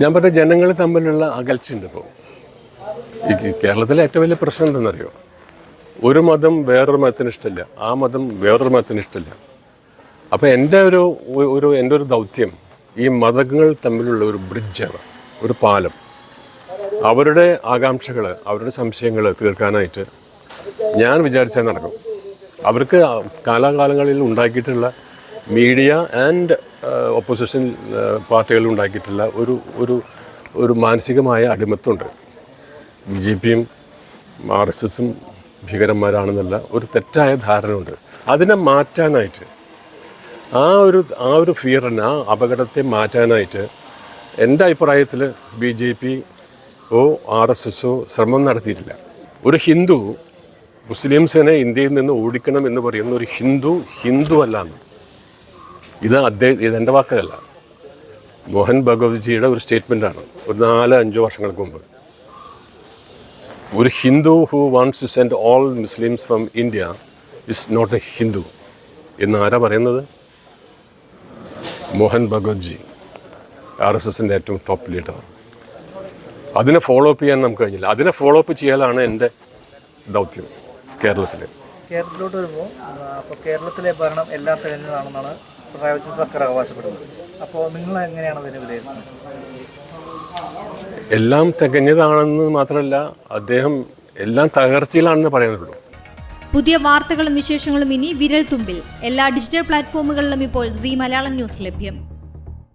ഞാൻ പറഞ്ഞ ജനങ്ങൾ തമ്മിലുള്ള അകൽച്ച അകൽച്ചയുണ്ട് ഇപ്പോൾ ഈ കേരളത്തിലെ ഏറ്റവും വലിയ പ്രശ്നം എന്തെന്നറിയോ ഒരു മതം വേറൊരു മതത്തിന് ഇഷ്ടമില്ല ആ മതം വേറൊരു മതത്തിന് ഇഷ്ടമില്ല അപ്പോൾ എന്റെ ഒരു ഒരു എന്റെ ഒരു ദൗത്യം ഈ മതങ്ങൾ തമ്മിലുള്ള ഒരു ബ്രിഡ്ജാണ് ഒരു പാലം. അവരുടെ ആകാംക്ഷകൾ അവരുടെ സംശയങ്ങൾ തീർക്കാനായിട്ട് ഞാൻ വിചാരിച്ചാൽ നടക്കും. അവർക്ക് കാലാകാലങ്ങളിൽ ഉണ്ടാക്കിയിട്ടുള്ള മീഡിയ ആൻഡ് ഒപ്പോസിഷൻ പാർട്ടികൾ ഉണ്ടാക്കിയിട്ടുള്ള ഒരു ഒരു ഒരു മാനസികമായ അടിമത്തമുണ്ട് ബി ജെ പിയും ആർ എസ് എസും ഭീകരന്മാരാണെന്നല്ല ഒരു തെറ്റായ ധാരണയുണ്ട്. അതിനെ മാറ്റാനായിട്ട് ആ ഒരു ആ ഒരു ഫിയറിന് ആ അപകടത്തെ മാറ്റാനായിട്ട് എന്റെ അഭിപ്രായത്തിൽ ബി ജെ പി ഓ ആർ എസ് എസോ ശ്രമം നടത്തിയിട്ടില്ല. ഒരു ഹിന്ദു മുസ്ലിംസിനെ ഇന്ത്യയിൽ നിന്ന് ഓടിക്കണം എന്ന് പറയുന്ന ഒരു ഹിന്ദു ഹിന്ദു അല്ലാന്ന് ഇത് അദ്ദേഹം ഇതെന്റെ വാക്കല്ല. മോഹൻ ഭഗവത്ജിയുടെ ഒരു സ്റ്റേറ്റ്മെന്റാണ്. ഒരു നാല് അഞ്ചോ വർഷങ്ങൾക്ക് മുമ്പ്. ഒരു Hindu who wants to send all Muslims from India is not a Hindu എന്ന് ആരാ പറയുന്നത്? മോഹൻ ഭഗവത്ജി ആർ എസ് എസിന്റെ ഏറ്റവും ടോപ്പ് ലീഡർ അതിനെ ഫോളോ അപ്പ് ചെയ്യാൻ നമുക്ക് കഴിഞ്ഞില്ല. അതിനെ ഫോളോ അപ്പ് ചെയ്യലാണ് എന്റെ ദൗത്യം കേരളത്തിൽ കേരളത്തിലോട്ട് വരുമ്പോൾ അപ്പോൾ കേരളത്തിലെ ഭരണം എല്ലാ തികഞ്ഞതാണെന്നാണ് പിണറായി വിജയൻ സർക്കാർ അവകാശപ്പെടുന്നത് അപ്പോൾ നിങ്ങൾ എങ്ങനെയാണ് അതിനെ വിലയിരുത്തുന്നത്? എല്ലാം തികഞ്ഞതാണെന്ന് മാത്രമല്ല അദ്ദേഹം എല്ലാം തകർച്ചയിലാണെന്ന് പറയുന്നുള്ളൂ പുതിയ വാർത്തകളും വിശേഷങ്ങളും ഇനി വിരൽ തുമ്പിൽ എല്ലാ ഡിജിറ്റൽ പ്ലാറ്റ്ഫോമുകളിലും ഇപ്പോൾ സി മലയാളം ന്യൂസ് ലഭ്യം.